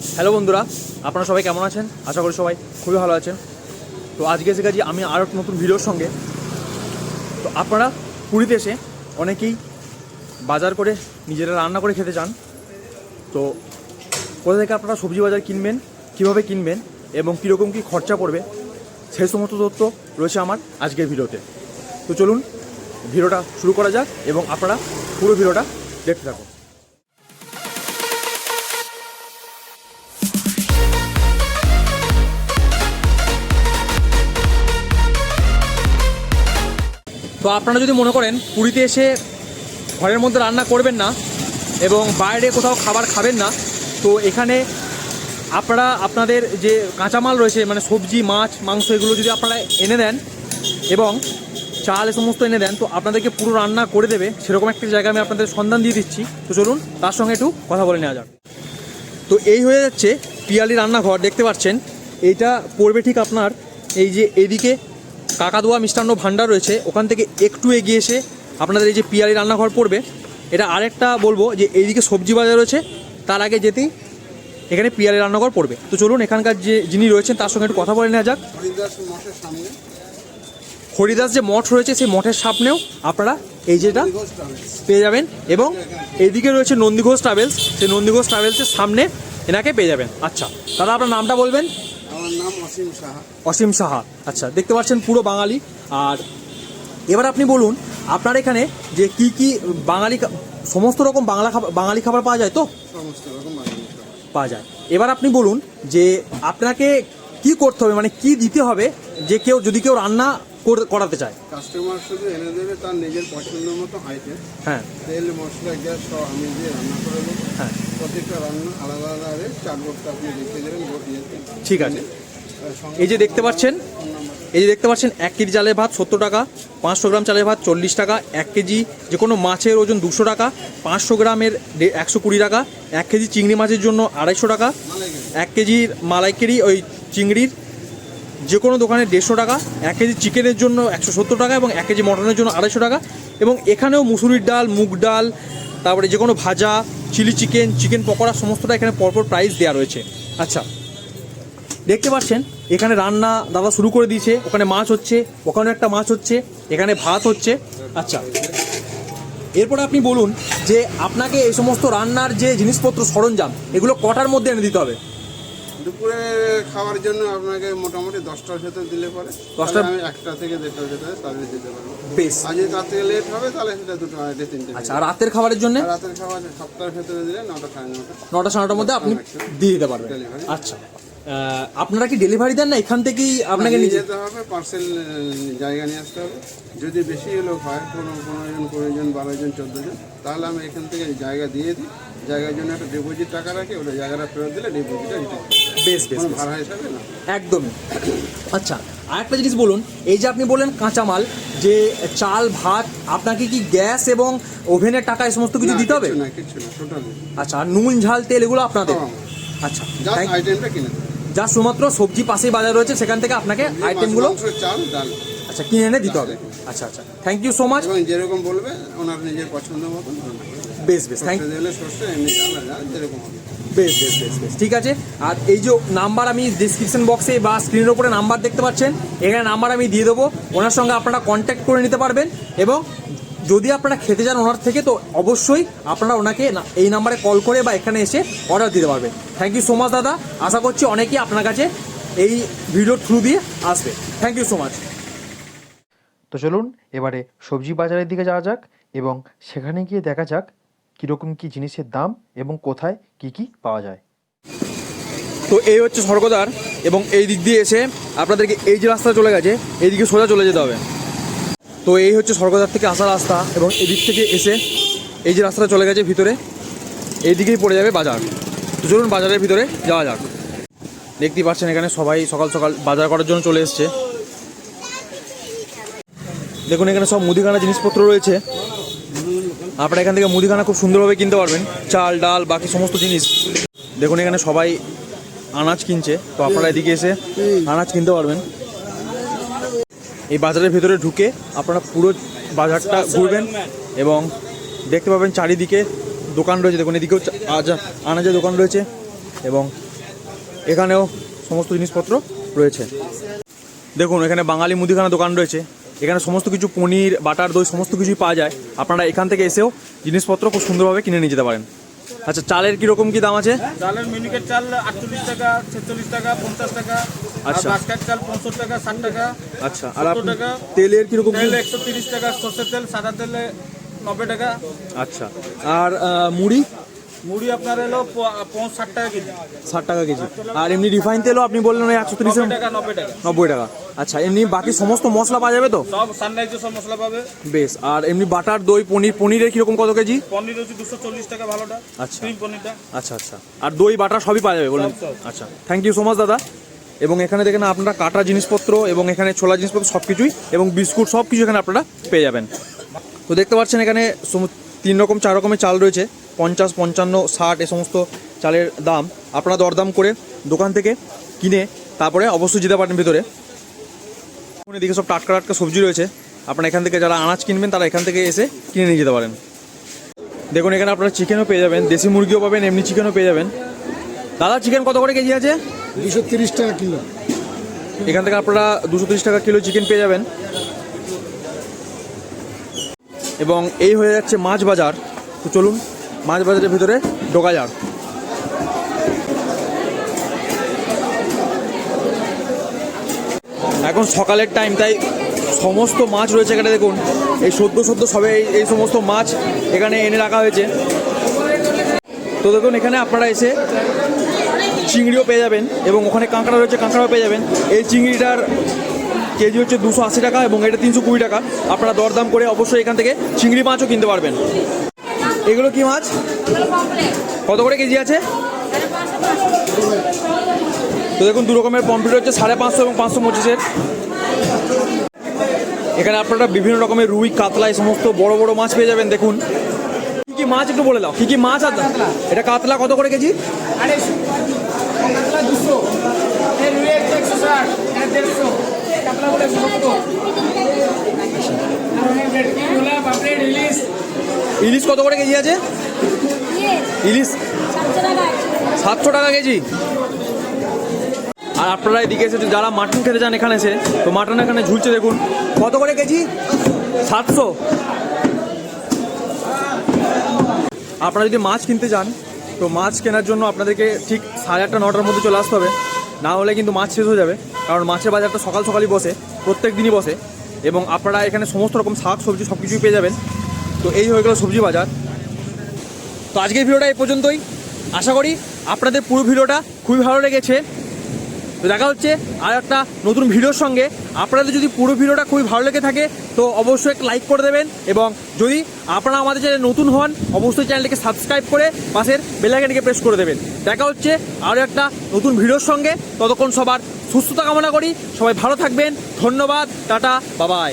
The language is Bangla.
হ্যালো বন্ধুরা, আপনারা সবাই কেমন আছেন? আশা করি সবাই খুবই ভালো আছেন। তো আজকে এসে গেছি আমি আরও নতুন ভিডিওর সঙ্গে। তো আপনারা পুরীতে এসে অনেকেই বাজার করে নিজেরা রান্না করে খেতে চান। তো কোথা থেকে আপনারা সবজি বাজার কিনবেন, কীভাবে কিনবেন, এবং কীরকম কী খরচা পড়বে, সেই সমস্ত তথ্য রয়েছে আমার আজকের ভিডিওতে। তো চলুন, ভিডিওটা শুরু করা যাক, এবং আপনারা পুরো ভিডিওটা দেখতে থাকুন। তো আপনারা যদি মনে করেন, পুরীতে এসে ঘরের মধ্যে রান্না করবেন না এবং বাইরে কোথাও খাবার খাবেন না, তো এখানে আপনারা আপনাদের যে কাঁচামাল রয়েছে মানে সবজি, মাছ, মাংস, এগুলো যদি আপনারা এনে দেন এবং চাল এ সমস্ত এনে দেন, তো আপনাদেরকে পুরো রান্না করে দেবে। সেরকম একটা জায়গা আমি আপনাদের সন্ধান দিয়ে দিচ্ছি। তো চলুন, তার সঙ্গে একটু কথা বলে নেওয়া যাক। তো এই হয়ে যাচ্ছে পিয়ালি রান্নাঘর, দেখতে পাচ্ছেন। এইটা পড়বে ঠিক আপনার, এই যে এদিকে কাকাদোয়া মিষ্টান্ন ভাণ্ডার রয়েছে, ওখান থেকে একটু এগিয়ে এসে আপনাদের এই যে পিয়ালি রান্নাঘর পড়বে, এটা আরেকটা বলব যে এইদিকে সবজি বাজার রয়েছে, তার আগে যেতেই এখানে পিয়ালি রান্নাঘর পড়বে। তো চলুন এখানকার যে যিনি রয়েছেন, তার সঙ্গে একটু কথা বলে নেওয়া যাক। হরিদাস যে মঠ রয়েছে, সেই মঠের সামনেও আপনারা এই যেটা পেয়ে যাবেন এবং এইদিকে রয়েছে নন্দীঘোষ ট্রাভেলস, সেই নন্দীঘোষ ট্রাভেলসের সামনে এনাকে পেয়ে যাবেন। আচ্ছা দাদা, আপনার নামটা বলবেন? আমার নাম অসীম সাহা। অসীম সাহা। আচ্ছা দেখতে পাচ্ছেন পুরো বাঙালি। আর এবার আপনি বলুন আপনার এখানে যে কি কি বাঙালি সমস্ত রকম বাংলা খাবার বাঙালি খাবার পাওয়া যায় তো? সমস্ত রকম বাঙালি খাবার। পাওয়া যায়। এবার আপনি বলুন যে আপনাকে কি করতে হবে মানে কি দিতে হবে যে কেউ যদি কেউ রান্না করাতে চায়। কাস্টমার শুধু এনে দেবে তার নিজের পছন্দ মতো আইটেম হ্যাঁ। তেল মশলা গ্যাস সব আমি দিয়ে রান্না করে দেবো। হ্যাঁ। প্রত্যেকটা রান্না আলাদা আলাদা রেট চার্টবোর্ডটা আপনি দেখিয়ে দেবেন ঠিক আছে। এই যে দেখতে পাচ্ছেন এই যে দেখতে পাচ্ছেন এক কেজি চালের ভাত সত্তর টাকা পাঁচশো গ্রাম চালের ভাত চল্লিশ টাকা এক কেজি যে কোনো মাছের ওজন দুশো টাকা পাঁচশো গ্রামের একশো কুড়ি টাকা এক কেজি চিংড়ি মাছের জন্য আড়াইশো টাকা এক কেজির মালাইকেরি ওই চিংড়ির যে কোনো দোকানে দেড়শো টাকা, এক কেজি চিকেনের জন্য একশো সত্তর টাকা এবং এক কেজি মটনের জন্য আড়াইশো টাকা এবং এখানেও মুসুরির ডাল, মুগ ডাল, তারপরে যে কোনো ভাজা, চিলি চিকেন চিকেন পকোড়া সমস্তটা এখানে পরপর প্রাইস দেওয়া রয়েছে। আচ্ছা দেখতে পাচ্ছেন, এখানে রান্না দাদা শুরু করে দিয়েছে, ওখানে মাছ হচ্ছে, ওখানে একটা মাছ হচ্ছে, এখানে ভাত হচ্ছে। আচ্ছা এরপরে আপনি বলুন যে আপনাকে এই সমস্ত রান্নার যে জিনিসপত্র সরঞ্জাম, এগুলো কটার মধ্যে এনে দিতে হবে? দুপুরে খাওয়ার জন্য আপনাকে মোটামুটি দশটার ভেতর দিলে পরে। দশটা- আমি একটা থেকে দেড়টার ভেতরে সার্ভিস দিতে পারব। বেশ। আর যদি তার থেকে লেট হবে তাহলে সেটা দুটো আড়াইটে তিনটে আচ্ছা আর রাতের খাবারের জন্য? রাতের খাবার সপ্তাহের ভেতরে দিলে নটা সাড়ে নটা। নটা সাড়ে নটার মধ্যে আপনি দিয়ে দিতে পারবেন। আচ্ছা। আপনারা কি ডেলিভারি দেন না? এখান থেকেই আপনাকে নিয়ে যেতে হবে। পার্সেল জায়গা নিয়ে আসতে হবে। যদি বেশি লোক হয় কোনো পনেরো জন কুড়ি জন বারো জন চোদ্দ জন তাহলে আমি এখান থেকে জায়গা দিয়ে দিই। জায়গার জন্য একটা ডিপোজিট টাকা রাখি ওটা জায়গাটা ফেরত দিলে ডিপোজিটটা রিটার্ন বেশ বেশ একদমই। আচ্ছা আরেকটা জিনিস বলুন এই যে আপনি বললেন কাঁচামাল যে চাল ভাত আপনাকে কি গ্যাস এবং ওভেনের টাকা এই সমস্ত কিছু দিতে হবে? আচ্ছা আর নুন ঝাল তেল এগুলো আপনাদের? আচ্ছা কিনে দেবে। যা শুধুমাত্র সবজি পাশেই বাজার রয়েছে সেখান থেকে আপনাকে আইটেমগুলো মাছ, চাল ডাল। আচ্ছা কিনে এনে দিতে হবে। আচ্ছা আচ্ছা থ্যাংক ইউ সো মাচ যেরকম বলবে ওনার নিজের পছন্দ মতন। বেশ বেশ থ্যাংক যেরকম হবে। বেশ বেশ বেশ বেশ। ঠিক আছে? আর এই যে নাম্বার আমি ডিসক্রিপশন বক্সে বা স্ক্রিনের উপরে নাম্বার দেখতে পাচ্ছেন, এখানে নাম্বার আমি দিয়ে দেবো। ওনার সঙ্গে আপনারা কন্ট্যাক্ট করে নিতে পারবেন এবং যদি আপনারা খেতে যান ওনার থেকে, তো অবশ্যই আপনারা ওনাকে এই নাম্বারে কল করে বা এখানে এসে অর্ডার দিতে পারবেন। থ্যাংক ইউ সো মাচ দাদা। আশা করছি অনেকেই আপনার কাছে এই ভিডিওর থ্রু দিয়ে আসবে। থ্যাংক ইউ সো মাচ তো চলুন, এবারে সবজি বাজারের দিকে যাওয়া যাক এবং সেখানে গিয়ে দেখা যাক কীরকম কী জিনিসের দাম এবং কোথায় কি কি পাওয়া যায়? তো এই হচ্ছে স্বর্গদ্বার এবং এই দিক দিয়ে এসে আপনাদেরকে এই যে রাস্তা চলে গেছে এই দিকে সোজা চলে যেতে হবে। তো এই হচ্ছে স্বর্গদ্বার থেকে আসা রাস্তা এবং এদিক থেকে এসে এই যে রাস্তাটা চলে গেছে ভিতরে এই দিকেই পড়ে যাবে বাজার। তো চলুন বাজারের ভিতরে যাওয়া যাক। দেখতেই পাচ্ছেন এখানে সবাই সকাল সকাল বাজার করার জন্য চলে এসছে। দেখুন এখানে সব মুদিখানা জিনিসপত্র রয়েছে। আপনারা এখান থেকে মুদিখানা খুব সুন্দরভাবে কিনতে পারবেন। চাল, ডাল, বাকি সমস্ত জিনিস। দেখুন, এখানে সবাই আনাজ কিনছে। তো আপনারা এদিকে এসে আনাজ কিনতে পারবেন। এই বাজারের ভেতরে ঢুকে আপনারা পুরো বাজারটা ঘুরবেন এবং দেখতে পাবেন চারিদিকে দোকান রয়েছে। দেখুন, এদিকেও আনাজের দোকান রয়েছে এবং এখানেও সমস্ত জিনিসপত্র রয়েছে। দেখুন, এখানে বাঙালি মুদিখানা দোকান রয়েছে। এখানে সমস্ত কিছু পনির বাটার দই সমস্ত কিছুই পাওয়া যায়। আপনারা এখান থেকে এসেও জিনিসপত্র খুব সুন্দরভাবে কিনে নিয়ে যেতে পারেন। আচ্ছা চালের কীরকম কী দাম আছে? চালের মিনিকেট চাল আটচল্লিশ টাকা ছেচল্লিশ টাকা পঞ্চাশ টাকা। আচ্ছা। বাসকাট চাল পঁয়ষট্টি টাকা ষাট টাকা। আচ্ছা আর টাকা। তেলের কীরকম কী? তেল একশো তিরিশ টাকা সর্ষের তেল সাদা তেলে নব্বই টাকা। আচ্ছা আর মুড়ি? মুড়ি আপনার এলো ষাট টাকা কেজি। ষাট টাকা কেজি। আর এমনি রিফাইন তেলও আপনি বললেন ওই একশো তিরিশ টাকা নব্বই টাকা। নব্বই টাকা। আচ্ছা এমনি বাকি সমস্ত মশলা পাওয়া যাবে তো? সব সানরাইজের সব মশলা পাবে। বেশ আর এমনি বাটার দই পনির পনিরের কীরকম কত কেজি? পনির হচ্ছে দুশো চল্লিশ টাকা ভালোটা আচ্ছা। ক্রিম পনিরটা। আচ্ছা আচ্ছা। আর দই বাটার সবই পাওয়া যাবে সব। আচ্ছা থ্যাংক ইউ সো মাচ দাদা। এবং এখানে দেখেন আপনারা কাটা জিনিসপত্র এবং এখানে ছোলা জিনিসপত্র সব কিছুই এবং বিস্কুট সব কিছু এখানে আপনারা পেয়ে যাবেন। তো দেখতে পাচ্ছেন এখানে তিন রকম চার রকমের চাল রয়েছে। পঞ্চাশ পঞ্চান্ন ষাট এ সমস্ত চালের দাম। আপনারা দরদাম করে দোকান থেকে কিনে তারপরে অবশ্যই যেতে পারেন ভিতরে। এদিকে সব টাটকা টাটকা সবজি রয়েছে। আপনারা এখান থেকে যারা আনাজ কিনবেন তারা এখান থেকে এসে কিনে নিয়ে যেতে পারেন। দেখুন এখানে আপনারা চিকেনও পেয়ে যাবেন দেশি মুরগিও পাবেন এমনি চিকেনও পেয়ে যাবেন। দাদা চিকেন কত করে কেজি আছে? দুশো তিরিশ টাকা কিলো। এখান থেকে আপনারা দুশো তিরিশ টাকা কিলো চিকেন পেয়ে যাবেন। এবং এই হয়ে যাচ্ছে মাছ বাজার। তো চলুন মাছ বাজারের ভিতরে ঢোকা যাক। এখন সকালের টাইম তাই সমস্ত মাছ রয়েছে এখানে, দেখুন। এই সদ্য সদ্য সবে এই- সমস্ত মাছ এখানে এনে রাখা হয়েছে। তো দেখুন, এখানে আপনারা এসে চিংড়িও পেয়ে যাবেন এবং ওখানে কাঁকড়া রয়েছে, কাঁকড়াও পেয়ে যাবেন। এই চিংড়িটার কেজি হচ্ছে দুশো আশি টাকা এবং এটা তিনশো কুড়ি টাকা। আপনারা দরদাম করে অবশ্যই এখান থেকে চিংড়ি মাছও কিনতে পারবেন। এগুলো কি মাছ? কত করে কেজি আছে? তো দেখুন, দু রকমের পম্পিট হচ্ছে, সাড়ে পাঁচশো এবং পাঁচশো পঁচিশের। এখানে আপনারা বিভিন্ন রকমের রুই, কাতলা, এই সমস্ত বড় বড় মাছ পেয়ে যাবেন, দেখুন। কি কি মাছ একটু বলে দাও, কি কি মাছ আছে? এটা কাতলা কত করে কেজি? কাতলা ইলিশ কত করে কেজি আছে? ইলিশ সাতশো টাকা কেজি। আর আপনারা এদিকে এসে যারা মাটন খেতে চান এখানে এসে, তো মাটন এখানে ঝুলছে দেখুন। কত করে কেজি? সাতশো। আপনারা যদি মাছ কিনতে চান, তো মাছ কেনার জন্য আপনাদেরকে ঠিক সাড়ে আটটা, নটার মধ্যে চলে আসতে হবে। না হলে কিন্তু মাছ শেষ হয়ে যাবে, কারণ মাছের বাজারটা সকাল সকালই বসে, প্রত্যেক দিনই বসে। এবং আপনারা এখানে সমস্ত রকম শাক, সবজি সব কিছুই পেয়ে যাবেন। তো এই হয়ে গেল সবজি বাজার। তো আজকের ভিডিওটা এই পর্যন্তই। আশা করি আপনাদের পুরো ভিডিওটা খুবই ভালো লেগেছে। তো দেখা হচ্ছে আর একটা নতুন ভিডিওর সঙ্গে। আপনাদের যদি পুরো ভিডিওটা খুবই ভালো লেগে থাকে, তো অবশ্যই একটা লাইক করে দেবেন এবং যদি আপনারা আমাদের চ্যানেলে নতুন হন, অবশ্যই চ্যানেলটিকে সাবস্ক্রাইব করে পাশের বেলাইকানটিকে প্রেস করে দেবেন। দেখা হচ্ছে আরও একটা নতুন ভিডিওর সঙ্গে। ততক্ষণ সবার সুস্থতা কামনা করি। সবাই ভালো থাকবেন। ধন্যবাদ। টাটা। বাবাই